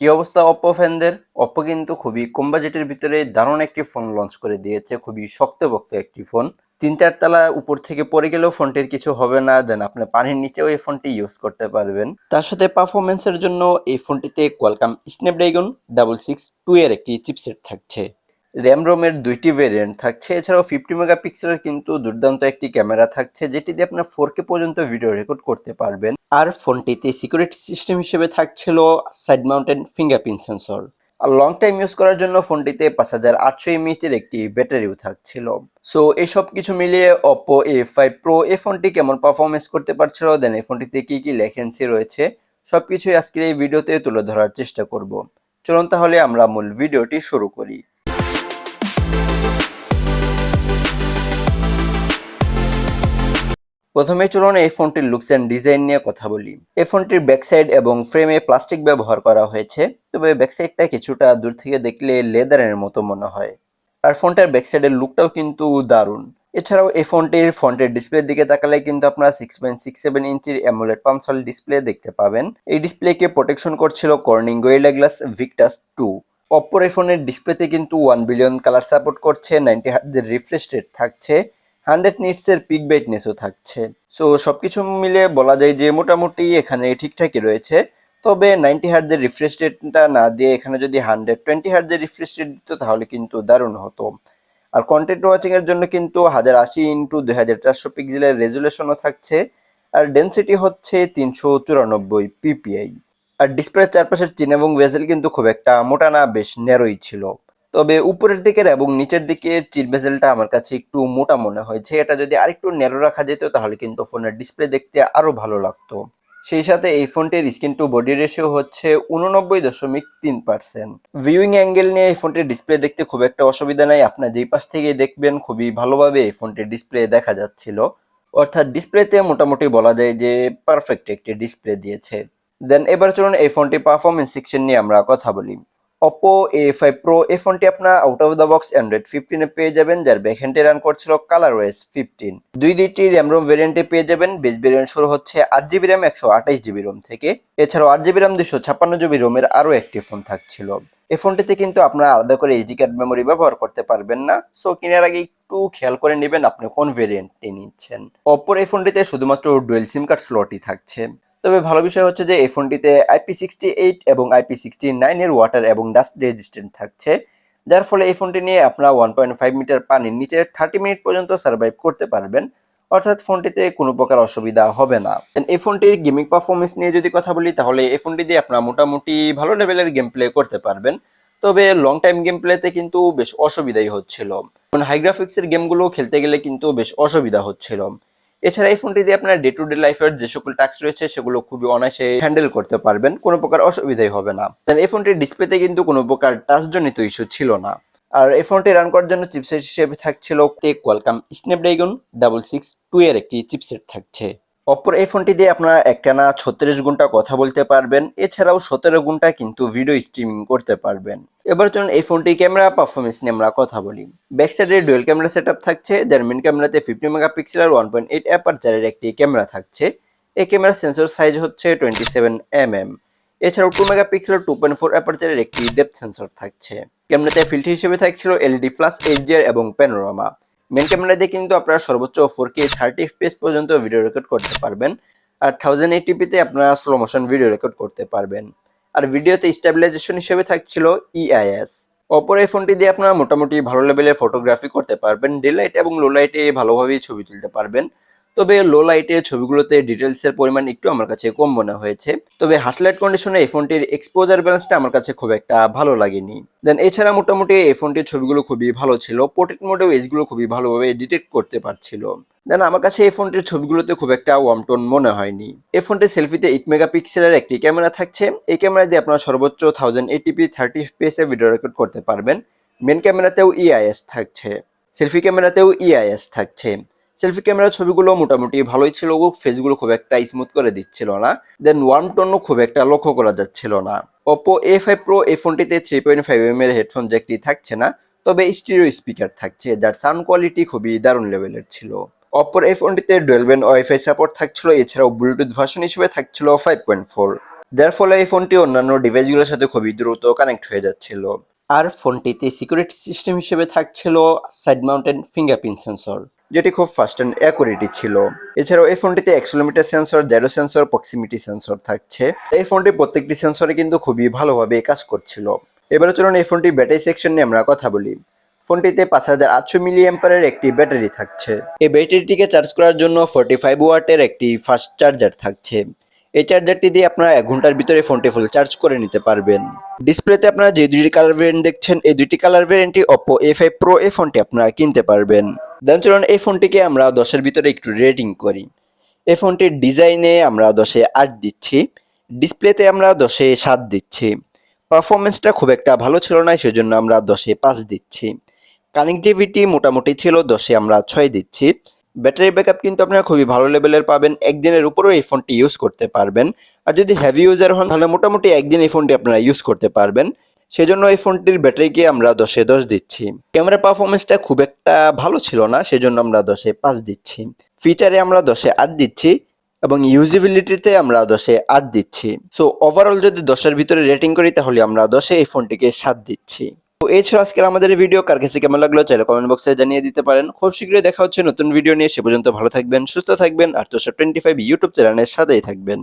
কি অবস্থা Oppo ফ্যানদের? Oppo কিন্তু খুবই কম বাজেটের ভিতরে দারুণ একটি ফোন লঞ্চ করে দিয়েছে, খুবই শক্তভক্ত একটি ফোন তিন চার তালা উপর থেকে পড়ে গেলেও ফোনটির কিছু হবে না দেন আপনি পানির নিচেও এই ফোনটি ইউজ করতে পারবেন। তার সাথে পারফরমেন্সের জন্য এই ফোনটিতে Qualcomm Snapdragon double six two এর একটি চিপসেট থাকছে। র্যাম রোমের দুইটি ভেরিয়েন্ট থাকছে। এছাড়াও ফিফটি মেগাপিক্সেলের কিন্তু দুর্দান্ত একটি ক্যামেরা থাকছে, যেটি দিয়ে আপনার ফোর কে পর্যন্ত ভিডিও রেকর্ড করতে পারবেন। আর ফোনটিতে সিকিউরিটি সিস্টেম হিসেবে থাকছিল সাইড মাউন্টেন ফিঙ্গারপ্রিন্ট সেন্সর আর লং টাইম ইউজ করার জন্য ফোনটিতে পাঁচ হাজার আটশো এমএইচের একটি ব্যাটারিও থাকছিল। সো এসব কিছু মিলিয়ে অপো এ ফাইভ প্রো এই ফোনটি কেমন পারফরমেন্স করতে পারছিল? দেন এই ফোনটিতে কি কি লেখেন্সি রয়েছে? সবকিছুই আজকের এই ভিডিওতে তুলে ধরার চেষ্টা করব। চলুন তাহলে আমরা মূল ভিডিওটি শুরু করি। প্রথমে চলুন এই ফোনটির লুকস অ্যান্ড ডিজাইন নিয়ে কথা বলি। এই ফোনটির ব্যাক সাইড এবং ফ্রেমে প্লাস্টিক ব্যবহার করা হয়েছে, তবে ব্যাক সাইডটা কিছুটা দূর থেকে দেখলে লেদারের মতো মনে হয়। আর ফোনটার ব্যাক সাইডের লুকটাও কিন্তু দারুণ। এছাড়াও এই ফোনটির ফ্রন্টের ডিসপ্লের দিকে তাকালে কিন্তু আপনারা সিক্স পয়েন্ট সিক্স সেভেন ইঞ্চির অ্যামোলেড পামসল ডিসপ্লে দেখতে পাবেন। এই ডিসপ্লেকে প্রোটেকশন করছিল Corning Gorilla glass Victus two অপ্পোর এই ফোনের ডিসপ্লেতে কিন্তু ওয়ান বিলিয়ন কালার সাপোর্ট করছে নাইনটি হার্ডের রিফ্রেশ রেট থাকছে হান্ড্রেড নিটসের পিক ব্রাইটনেসও থাকছে। সো সব কিছু মিলে বলা যায় যে মোটামুটি এখানে ঠিকঠাকই রয়েছে। তবে নাইনটি হার্ডের রিফ্রেশ রেটটা না দিয়ে এখানে যদি হান্ড্রেড টোয়েন্টি হার্ডের রিফ্রেশ রেট দিত, তাহলে কিন্তু দারুণ হতো। আর কন্টেন্ট ওয়াচিং এর জন্য কিন্তু হাজার আশি ইন্টু দুই হাজার চারশো পিক্সেলের রেজুলেশনও থাকছে। আর ডেন্সিটি হচ্ছে তিনশো চুরানব্বই পিপিআই আর ডিসপ্লের চারপাশের চিন এবং ভেজেল কিন্তু খুব একটা মোটা না, বেশ ন্যারোই ছিল। তবে উপরের দিকের এবং নিচের দিকের চির ভেজেলটা আমার কাছে একটু মোটা মনে হয়েছে। এটা যদি আরেকটু ন্যারো রাখা যেত, তাহলে কিন্তু ফোনের ডিসপ্লে দেখতে আরও ভালো লাগতো। সেই সাথে এই ফোনটির স্ক্রিন টু বডি রেশিও হচ্ছে উননব্বই দশমিক তিন পার্সেন্ট ভিউইং অ্যাঙ্গেল নিয়ে এই ফোনটির ডিসপ্লে দেখতে খুব একটা অসুবিধা নাই। আপনার যেই পাশ থেকে দেখবেন, খুবই ভালোভাবে এই ফোনটির ডিসপ্লে দেখা যাচ্ছিল। অর্থাৎ ডিসপ্লেতে মোটামুটি বলা যায় যে পারফেক্ট একটি ডিসপ্লে দিয়েছে। দেন এবার চলুন এই ফোনটি পারফরমেন্স সেকশন নিয়ে আমরা কথা বলি। অপো এ ফাইভ প্রো এই ফোনটি আপনার out of the box Android ফিফটিনে পেয়ে যাবেন, যার ব্যাকহ্যান্ডে রান করছিল কালার ওয়েস ফিফটিন দুই দুইটি র্যাম রোম ভেরিয়েন্টে পেয়ে যাবেন বেস ভেরিয়েন্ট শুরু হচ্ছে আট জিবি র্যাম একশো আঠাইশ জিবি রোম থেকে। এছাড়াও আট জিবি র্যাম দুশো ছাপ্পান্ন জিবি রোমের আরও একটি ফোন থাকছিল। এই ফোনটিতে কিন্তু আপনারা আলাদা করে এইচডি কার্ড মেমোরি ব্যবহার করতে পারবেন না। সো কেনার আগে একটু খেয়াল করে নেবেন আপনি কোন ভেরিয়েন্টটি নিচ্ছেন। অপর এই ফোনটিতে শুধুমাত্র ডুয়েল সিম কার্ড স্লটই থাকছে। তবে ভালো বিষয় হচ্ছে যে এই ফোনটিতে আইপি সিক্সটি এইট এবং আইপি সিক্সটি নাইনের ওয়াটার এবং ডাস্ট রেজিস্ট্যান্ট থাকছে, যার ফলে এই ফোনটি নিয়ে আপনারা ওয়ান পয়েন্ট ফাইভ মিটার পানির নিচে থার্টি মিনিট পর্যন্ত সার্ভাইভ করতে পারবেন। অর্থাৎ ফোনটিতে কোনো প্রকার অসুবিধা হবে না। এই ফোনটির গেমিং পারফরমেন্স নিয়ে যদি কথা বলি, তাহলে এই ফোনটি দিয়ে আপনারা মোটামুটি ভালো লেভেলের গেম প্লে করতে পারবেন। তবে লং টাইম গেম প্লেতে কিন্তু বেশ অসুবিধাই হচ্ছিল। হাই গ্রাফিক্সের গেমগুলো খেলতে গেলে কিন্তু বেশ অসুবিধা হচ্ছিল। এছাড়া এই ফোনটি দিয়ে আপনার ডে টু ডে লাইফের যে সকল টাস্ক রয়েছে, সেগুলো খুবই অনায়াসে হ্যান্ডেল করতে পারবেন, কোনো প্রকার অসুবিধাই হবে না। এই ফোনটির ডিসপ্লেতে কিন্তু কোনো প্রকার টাচজনিত ইস্যু ছিল না। আর এই ফোনটি রান করার জন্য চিপসেট হিসেবে থাকছিল Qualcomm Snapdragon double six two এর একটি চিপসেট থাকছে। অপর এই ফোনটি দিয়ে আপনারা একটানা ছত্রিশ ঘণ্টা কথা বলতে পারবেন। এছাড়াও সতেরো ঘণ্টা কিন্তু ভিডিও স্ট্রিমিং করতে পারবেন। এবার চলুন এই ফোনটি ক্যামেরা পারফরমেন্স নিয়ে আমরা কথা বলি। ব্যাক সাইডে ডুয়েল ক্যামেরা সেট থাকছে যার মেন ক্যামেরাতে ফিফটি মেগাপিক্সেল আর ওয়ান পয়েন্ট এইট অ্যাপারচারের একটি ক্যামেরা থাকছে। এই ক্যামেরার সেন্সর সাইজ হচ্ছে টোয়েন্টি সেভেন এম এম এছাড়াও two megapixel two point four অ্যাপারচারের একটি ডেপথ সেন্সর থাকছে। ক্যামেরাতে ফিল্টার হিসেবে থাকছিল এলইডি প্লাস এইচডিআর এবং প্যানোরামা মেন ক্যামেরা দিয়ে কিন্তু আপনারা সর্বোচ্চ ফোর কে থার্টি এফপিএস পর্যন্ত ভিডিও রেকর্ড করতে পারবেন। আর থাউজেন্ড এইটিপিতে আপনারা স্লো মোশন ভিডিও রেকর্ড করতে পারবেন। আর ভিডিওতে স্টেবিলাইজেশন হিসেবে থাকছিল ইআইএস অপর এই ফোনটি দিয়ে আপনারা মোটামুটি ভালো লেভেলের ফটোগ্রাফি করতে পারবেন। ডে লাইট এবং লো লাইটে ভালোভাবেই ছবি তুলতে পারবেন। তবে লো লাইটে ছবিগুলোতে ডিটেলসের পরিমাণ একটু আমার কাছে কম মনে হয়েছে। তবে হাসলাইট কন্ডিশনে এই ফোনটির এক্সপোজার ব্যালেন্সটা আমার কাছে খুব একটা ভালো লাগেনি। দেন এছাড়া মোটামুটি এই ফোনটির ছবিগুলো খুবই ভালো ছিল পোর্ট্রেট মোডেও এজগুলো খুবই ভালোভাবে ডিটেক্ট করতে পারছিল। দেন আমার কাছে এই ফোনটির ছবিগুলোতে খুব একটা ওয়ামটোন মনে হয়নি। এই ফোনটির সেলফিতে এইট মেগাপিক্সেলের একটি ক্যামেরা থাকছে। এই ক্যামেরা দিয়ে আপনারা সর্বোচ্চ থাউজেন্ড এইটিপি থার্টি এ ভিডিও রেকর্ড করতে পারবেন। মেন ক্যামেরাতেও ইআইএস থাকছে। সেলফি ক্যামেরাতেও ইআইএস থাকছে। সেলফি ক্যামেরার ছবিগুলো মোটামুটি ভালোই ছিল ফেসগুলো খুব একটা স্মুথ করে দিচ্ছিল না। দেন ওয়ান টোনও খুব একটা লক্ষ্য করা যাচ্ছিল না। ওপো এ ফাইভ প্রো এই ফোনটিতে থ্রি পয়েন্ট ফাইভ এম এর হেডফোন জ্যাকটি থাকছে না, তবে স্টিরিও স্পিকার থাকছে, যার সাউন্ড কোয়ালিটি খুবই দারুণ লেভেলের ছিল। অপর এই ফোনটিতে ডুয়েল ওয়াইফাই সাপোর্ট থাকছিল, এছাড়াও ব্লুটুথ ভার্সন হিসেবে থাকছিল ফাইভ পয়েন্ট ফোর যার ফলে এই ফোনটি অন্যান্য ডিভাইসগুলোর সাথে খুবই দ্রুত কানেক্ট হয়ে যাচ্ছিল। আর ফোনটিতে সিকিউরিটি সিস্টেম হিসেবে থাকছিল সাইড মাউন্টেন ফিঙ্গারপ্রিন্ট সেন্সর যেটি খুব ফাস্ট অ্যান্ড অ্যাকুরেটি ছিল। এছাড়াও এই ফোনটিতে accelerometer sensor gyro sensor proximity sensor থাকছে। এই ফোনটির প্রত্যেকটি সেন্সরে কিন্তু খুবই ভালোভাবে কাজ করছিল। এবারে চলুন এই ফোনটির ব্যাটারি সেকশন নিয়ে আমরা কথা বলি। ফোনটিতে পাঁচ হাজার আটশো মিলি অ্যাম্পারের একটি ব্যাটারি থাকছে। এই ব্যাটারিটিকে চার্জ করার জন্য ফোর্টি ফাইভ ওয়াটের একটি ফাস্ট চার্জার থাকছে। এই চার্জারটি দিয়ে আপনারা এক ঘণ্টার ভিতরে ফোনটি ফুল চার্জ করে নিতে পারবেন। ডিসপ্লেতে আপনারা যে দুইটি কালার ভেরিয়েন্ট দেখছেন, এই দুইটি কালার ভেরিয়েন্টটি ওপো এ ফাইভ প্রো এই ফোনটি আপনারা কিনতে পারবেন। দেন চলুন এই ফোনটিকে আমরা দশের ভিতরে একটু রেটিং করি। এই ফোনটির ডিজাইনে আমরা দশে আট দিচ্ছি ডিসপ্লেতে আমরা দশে সাত দিচ্ছি। পারফরমেন্সটা খুব একটা ভালো ছিল না, সেজন্য আমরা দশে পাঁচ দিচ্ছি। কানেক্টিভিটি মোটামুটি ছিল, দশে আমরা ছয় দিচ্ছি। ব্যাটারি ব্যাকআপ কিন্তু আপনারা খুবই ভালো লেভেলের পাবেন, একদিনের উপরেও এই ফোনটি ইউজ করতে পারবেন। আর যদি হেভি ইউজার হন, তাহলে মোটামুটি একদিন এই ফোনটি আপনারা ইউজ করতে পারবেন। সেজন্য এই ফোনটির ব্যাটারিকে আমরা দশে দশ দিচ্ছি। ক্যামেরা পারফরমেন্সটা খুব একটা ভালো ছিল না, সেজন্য আমরা দশে পাঁচ দিচ্ছি। ফিচারে আমরা দশে আট দিচ্ছি এবং ইউজিবিলিটিতে আমরা দশে আট দিচ্ছি। সো ওভারঅল যদি দশের ভিতরে রেটিং করি, তাহলে আমরা দশে এই ফোনটিকে সাত দিচ্ছি। তো এই ছিল আজকের আমাদের ভিডিও কার কাছে কেমন লাগল চাইলে কমেন্ট বক্সে জানিয়ে দিতে পারেন। খুব শীঘ্রই দেখা হচ্ছে নতুন ভিডিও নিয়ে। সে পর্যন্ত ভালো থাকবেন, সুস্থ থাকবেন, আর তোষা টোয়েন্টি ফাইভ ইউটিউব চ্যানেলের সাথেই থাকবেন।